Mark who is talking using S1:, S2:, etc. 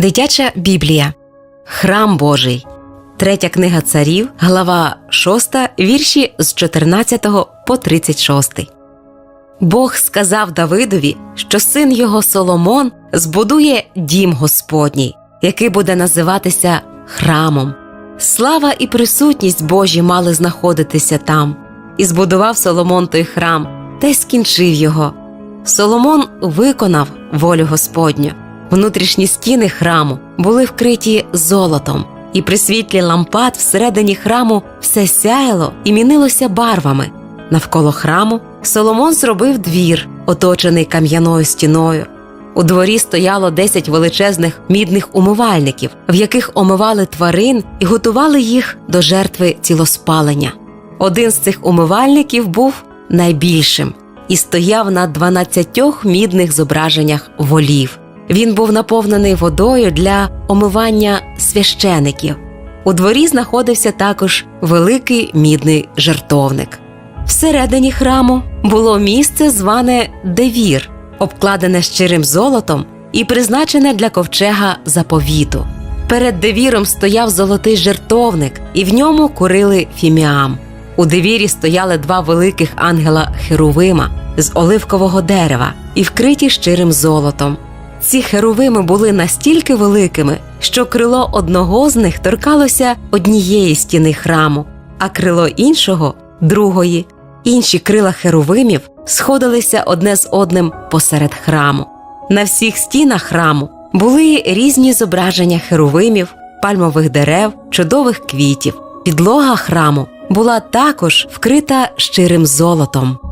S1: Дитяча Біблія, Храм Божий, Третя книга царів, глава 6, вірші з 14 по 36. Бог сказав Давидові, що син його Соломон збудує дім Господній, який буде називатися храмом. Слава і присутність Божі мали знаходитися там, і збудував Соломон той храм та й скінчив його. Соломон виконав волю Господню. Внутрішні стіни храму були вкриті золотом, і при світлі лампад всередині храму все сяяло і мінилося барвами. Навколо храму Соломон зробив двір, оточений кам'яною стіною. У дворі стояло десять величезних мідних умивальників, в яких омивали тварин і готували їх до жертви цілоспалення. Один з цих умивальників був найбільшим і стояв на дванадцятьох мідних зображеннях волів. Він був наповнений водою для омивання священиків. У дворі знаходився також великий мідний жертовник. Всередині храму було місце, зване Девір, обкладене щирим золотом і призначене для ковчега заповіту. Перед девіром стояв золотий жертовник, і в ньому курили фіміам. У девірі стояли два великих ангела Херувима з оливкового дерева і вкриті щирим золотом. Ці херувими були настільки великими, що крило одного з них торкалося однієї стіни храму, а крило іншого другої. Інші крила херувимів сходилися одне з одним посеред храму. На всіх стінах храму були різні зображення херувимів, пальмових дерев, чудових квітів. Підлога храму була також вкрита щирим золотом.